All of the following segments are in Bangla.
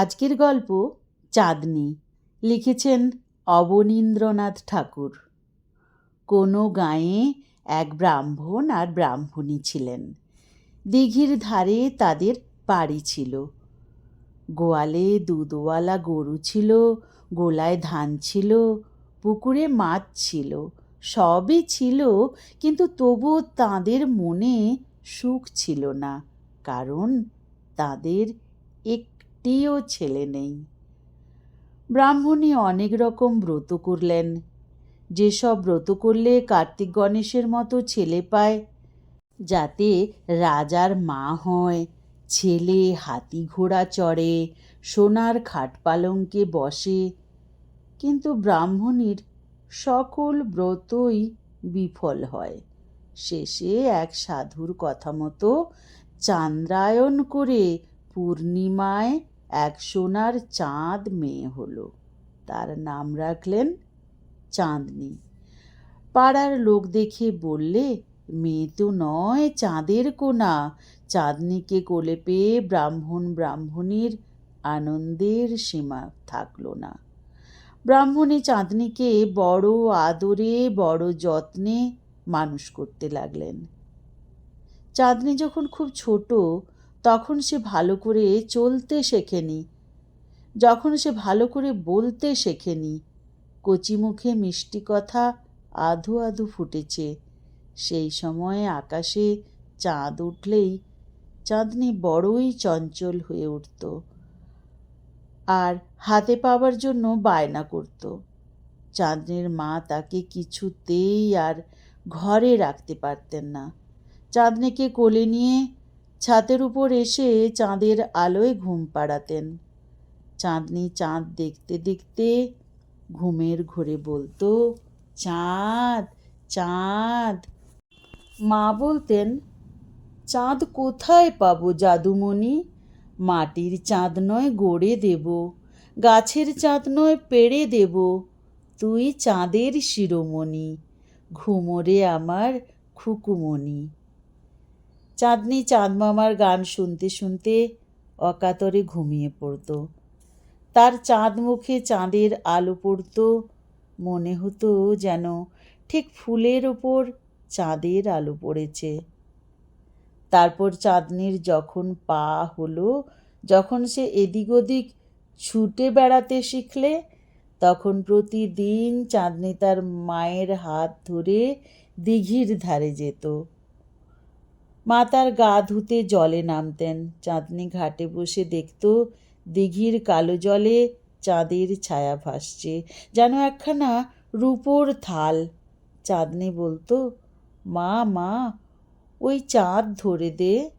আজকের গল্প চাঁদনি। লিখেছেন অবনীন্দ্রনাথ ঠাকুর। কোনো গাঁয়ে এক ব্রাহ্মণ আর ব্রাহ্মণী ছিলেন। দিঘির ধারে তাদের বাড়ি ছিল। গোয়ালে দুধওয়ালা গরু ছিল, গোলায় ধান ছিল, পুকুরে মাছ ছিল, সবই ছিল, কিন্তু তবু তাদের মনে সুখ ছিল না, কারণ তাদের একটিও ছেলে নেই। ব্রাহ্মণী অনেক রকম ব্রত করলেন। যেসব ব্রত করলে কার্তিক গণেশের মতো ছেলে পায়, যাতে রাজার মা হয়, ছেলে হাতি ঘোড়া চড়ে, সোনার খাট পালঙ্কে বসে। কিন্তু ব্রাহ্মণীর সকল ব্রতই বিফল হয়। শেষে এক সাধুর কথা মতো চান্দ্রায়ণ করে পূর্ণিমায় এক সোনার চাঁদ মেয়ে হলো। তার নাম রাখলেন চাঁদনি। পাড়ার লোক দেখে বললে, মেয়ে তো নয় চাঁদের কোনা চাঁদনিকে কোলে পেয়ে ব্রাহ্মণ ব্রাহ্মণীর আনন্দের সীমা থাকল না। ব্রাহ্মণী চাঁদনিকে বড় আদরে, বড় যত্নে মানুষ করতে লাগলেন। চাঁদনি যখন খুব ছোট তখন সে ভালো করে চলতে শেখেনি। যখন সে ভালো করে বলতে শেখেনি, কচি মুখে মিষ্টি কথা আধু আধু ফুটেছে। সেই সময়ে আকাশে চাঁদ উঠলেই চাঁদনি বড়ই চঞ্চল হয়ে উঠত আর হাতে পাবার জন্য বায়না করত। চাঁদনির মা তাকে কিছুতেই আর ঘরে রাখতে পারতেন না। চাঁদনিকে কোলে নিয়ে ছাতের উপর এসে চাঁদের আলোয় ঘুম পাড়াতেন। চাঁদনি চাঁদ দেখতে দেখতে ঘুমের ঘোরে বলতো, চাঁদ চাঁদ। মা বলতেন, চাঁদ কোথায় পাবো জাদুমণি? মাটির চাঁদ নয় গড়ে দেব, গাছের চাঁদ নয় পেড়ে দেব, তুই চাঁদের শিরোমণি, ঘুমোরে আমার খুকুমণি। চাঁদনি চাঁদ মামার গান শুনতে শুনতে অকাতরে ঘুমিয়ে পড়তো। তার চাঁদ মুখে চাঁদের আলো পড়তো। মনে হতো যেন ঠিক ফুলের ওপর চাঁদের আলো পড়েছে। তারপর চাঁদনির যখন পা হলো, যখন সে এদিক ওদিক ছুটে বেড়াতে শিখলে, তখন প্রতিদিন চাঁদনি তার মায়ের হাত ধরে দিঘির ধারে যেত। মা তার গা ধুতে জলে নামতেন। চাঁদনি ঘাটে বসে দেখত, দিঘির কালো জলে চাঁদের ছায়া ভাসছে। যেন একখানা রূপোর থাল। চাঁদনি বলতো, মা মা, ওই চাঁদ ধরে দে।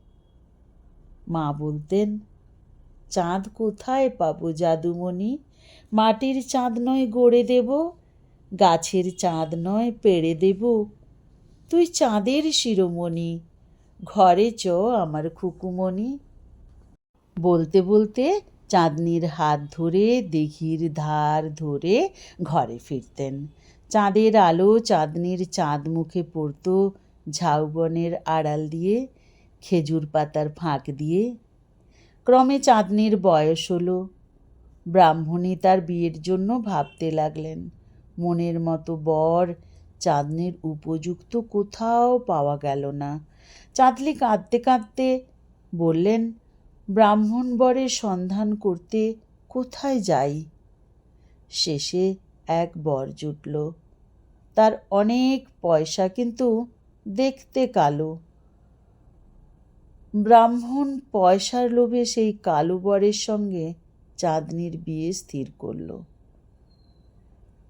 মা বলতেন, চাঁদ কোথায় পাবো জাদুমণি? মাটির চাঁদ নয় গড়ে দেব, গাছের চাঁদ নয় পেড়ে দেব। তুই চাঁদের শিরোমণি ঘরে চ আমার খুকুমণি। বলতে বলতে চাঁদনির হাত ধরে, দিঘির ধার ধরে ঘরে ফিরতেন। চাঁদের আলো চাঁদনির চাঁদ মুখে পড়ত ঝাউবনের আড়াল দিয়ে, খেজুর পাতার ফাঁক দিয়ে। ক্রমে চাঁদনির বয়স হলো। ব্রাহ্মণী তার বিয়ের জন্য ভাবতে লাগলেন। মনের মতো বর চাঁদনির উপযুক্ত কোথাও পাওয়া গেল না। চাঁদলি কাঁদতে কাঁদতে বললেন, ব্রাহ্মণ বরের সন্ধান করতে কোথায় যাই? শেষে এক বর জুটল। তার অনেক পয়সা কিন্তু দেখতে কালো। ব্রাহ্মণ পয়সার লোভে সেই কালো বরের সঙ্গে চাঁদনির বিয়ে স্থির করল।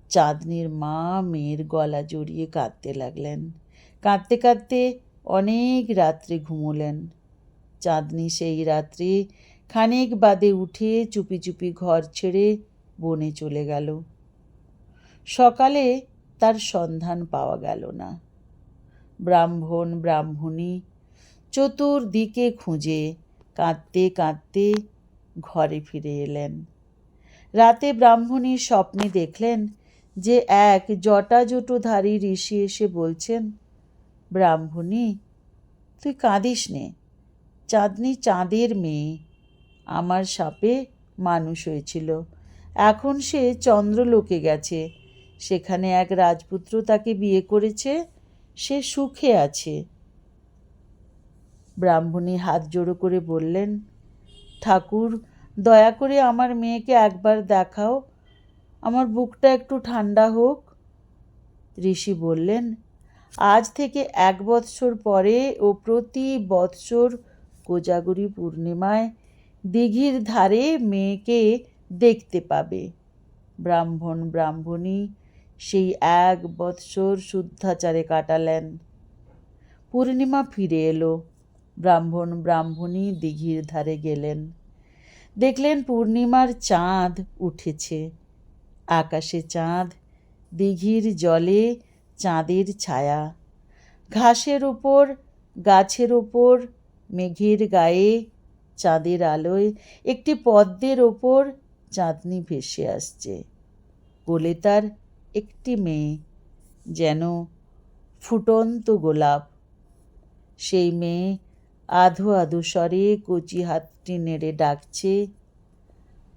চাঁদনির মা মেয়ের গলা জড়িয়ে কাঁদতে লাগলেন। কাঁদতে কাঁদতে অনেক রাত্রে ঘুমোলেন। চাঁদনি সেই রাত্রে খানিক বাদে উঠে চুপি চুপি ঘর ছেড়ে বনে চলে গেল। সকালে তার সন্ধান পাওয়া গেল না। ব্রাহ্মণ, ব্রাহ্মণী চতুর্দিকে খুঁজে কাঁদতে কাঁদতে ঘরে ফিরে এলেন। রাতে ব্রাহ্মণী স্বপ্নে দেখলেন যে এক জটাজটুধারী ঋষি এসে বলছেন ব্রাহ্মণী, তুই কাঁদিস নে। চাঁদনি চাঁদের মেয়ে, আমার সাপে মানুষ হয়েছিল। এখন সে চন্দ্রলোকে গেছে। সেখানে এক রাজপুত্র তাকে বিয়ে করেছে। সে সুখে আছে। ব্রাহ্মণী হাত জোড়ো করে বললেন, ঠাকুর, দয়া করে আমার মেয়েকে একবার দেখাও। আমার বুকটা একটু ঠান্ডা হোক। ঋষি বললেন আজ থেকে এক বৎসর পরে ও প্রতি বৎসর কোজাগরী পূর্ণিমায় দিঘির ধারে মেয়েকে দেখতে পাবে। ব্রাহ্মণ, ব্রাহ্মণী সেই এক বৎসর শুদ্ধাচারে কাটালেন। পূর্ণিমা ফিরে এলো। ব্রাহ্মণ, ব্রাহ্মণী দিঘির ধারে গেলেন। দেখলেন পূর্ণিমার চাঁদ উঠেছে। আকাশে চাঁদ, দিঘির জলে চাঁদের ছায়া। ঘাসের ওপর গাছের ওপর মেঘের গায়ে চাঁদের আলোয় একটি পদ্মের ওপর চাঁদনি ভেসে আসছে। কোলে তার একটি মেয়ে যেন ফুটন্ত গোলাপ। সেই মেয়ে আধো আধো স্বরে কচি হাতটি নেড়ে ডাকছে,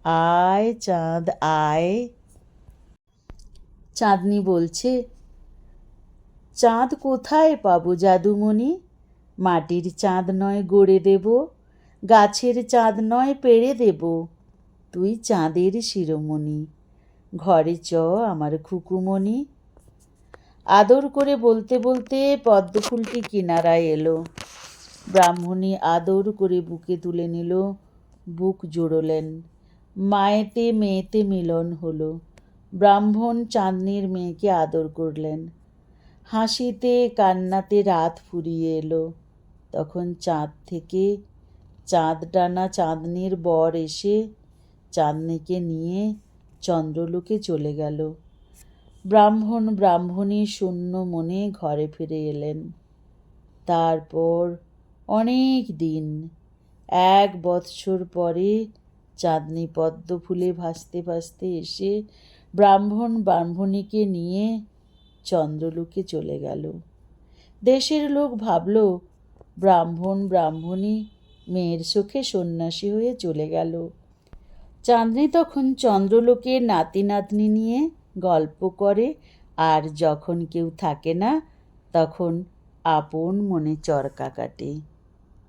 আয় চাঁদ, আয়। চাঁদনি বলছে চাঁদ কোথায় পাবো জাদুমণি? মাটির চাঁদ নয় গড়ে দেব, গাছের চাঁদ নয় পেড়ে দেব, তুই চাঁদের শিরোমণি, ঘরে চ আমার খুকুমণি। আদর করে বলতে বলতে পদ্মফুলটি কিনারায় এলো। ব্রাহ্মণী আদর করে বুকে তুলে নিল, বুক জোড়লেন। মায়েতে মেয়েতে মিলন হলো। ব্রাহ্মণ চাঁদনির মেয়েকে আদর করলেন। হাসিতে কান্নাতে রাত ফুরিয়ে এলো। তখন চাঁদ থেকে চাঁদ ডানা চাঁদনির বর এসে চাঁদনিকে নিয়ে চন্দ্রলোকে চলে গেল। ব্রাহ্মণ ব্রাহ্মণী শূন্য মনে ঘরে ফিরে এলেন। তারপর অনেক দিন, এক বৎসর পরে চাঁদনি পদ্ম ফুলে ভাসতে ভাসতে এসে ব্রাহ্মণ ব্রাহ্মণীকে নিয়ে চন্দ্রলোকে চলে গেল। দেশের লোক ভাবল, ব্রাহ্মণ, ব্রাহ্মণী, মেয়ের চোখে সন্ন্যাসী হয়ে চলে গেল। চাঁদনি তখন চন্দ্রলোকে নাতি নাতনি নিয়ে গল্প করে, আর যখন কেউ থাকে না, তখন আপন মনে চরকা কাটে।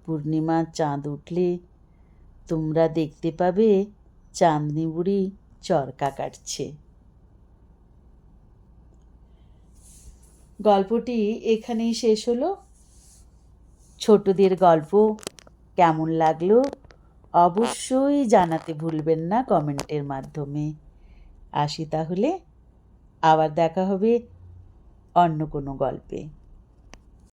পূর্ণিমার চাঁদ উঠলে, তোমরা দেখতে পাবে চাঁদনি বুড়ি চরকা কাটছে। গল্পটি এখানেই শেষ হলো। ছোটদের গল্প কেমন লাগল অবশ্যই জানাতে ভুলবেন না কমেন্টের মাধ্যমে। আসি তাহলে, আবার দেখা হবে অন্য কোনো গল্পে।